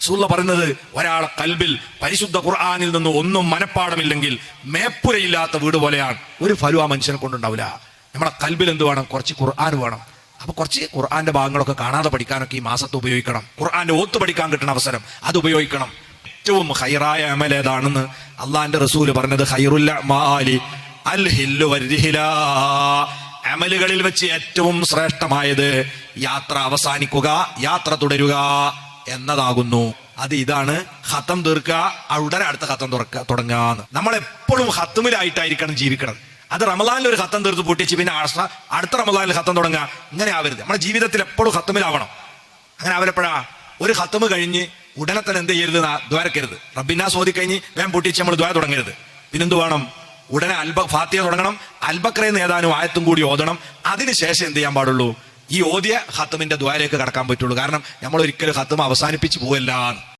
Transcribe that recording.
സുല്ല പറയുന്നത് ഒരാളെ കൽബിൽ പരിശുദ്ധ ഖുർആാനിൽ നിന്ന് ഒന്നും മനപ്പാടമില്ലെങ്കിൽ മേപ്പുരയില്ലാത്ത വീട് പോലെയാണ്. ഒരു ഫലു ആ മനുഷ്യനെ കൊണ്ടുണ്ടാവില്ല. നമ്മളെ കൽബിൽ എന്ത് വേണം? കുറച്ച് ഖുർആൻ വേണം. അപ്പൊ കുറച്ച് ഖുർആന്റെ ഭാഗങ്ങളൊക്കെ കാണാതെ പഠിക്കാനൊക്കെ ഈ മാസത്ത് ഉപയോഗിക്കണം. ഖുർആന്റെ ഓത്ത് പഠിക്കാൻ കിട്ടുന്ന അവസരം അത് ഉപയോഗിക്കണം. ഏറ്റവും ഹൈറായ അമൽ ഏതാണെന്ന് അള്ളാന്റെ റസൂൽ പറഞ്ഞത് അമലുകളിൽ വെച്ച് ഏറ്റവും ശ്രേഷ്ഠമായത് യാത്ര അവസാനിക്കുക യാത്ര തുടരുക. എന്നതാകുന്നു. അത് ഇതാണ് ഹത്തം തീർക്കുക ഉടനെ അടുത്ത ഹത്തം തുറക്കുക തുടങ്ങാന്ന്. നമ്മൾ എപ്പോഴും ഹത്തുമിലായിട്ടായിരിക്കണം ജീവിക്കണം. അത് റമദാനിൽ ഒരു ഹത്തം തീർത്ത് പൊട്ടിച്ച് പിന്നെ അടുത്ത അടുത്ത റമദാനിൽ ഹത്തം തുടങ്ങുക. ഇങ്ങനെ ആവരുത്. നമ്മുടെ ജീവിതത്തിൽ എപ്പോഴും ഹത്തുമിലാവണം അങ്ങനെ അവരെപ്പോഴാ ഒരു ഹത്തമ് കഴിഞ്ഞ് ഉടനെ തന്നെ എന്ത് ചെയ്യരുത് ദ്വാരക്കരുത്. റബ്ബിനാ സോദി കഴിഞ്ഞ് വേം പൊട്ടിച്ച് നമ്മൾ ദ്വാര തുടങ്ങരുത്. പിന്നെന്ത് വേണം? ഉടനെ അൽബ ഫാത്തിയ തുടങ്ങണം. അൽബക്രയെന്ന് ഏതാനും ആയത്തും കൂടി ഓതണം. അതിനുശേഷം എന്ത് ചെയ്യാൻ പാടുള്ളൂ? ഈ ഓദ്യ ഹത്തമിന്റെ ദ്വാരയൊക്കെ കടക്കാൻ പറ്റുള്ളൂ. കാരണം നമ്മൾ ഒരിക്കലും ഹത്തം അവസാനിപ്പിച്ച് പോവല്ല.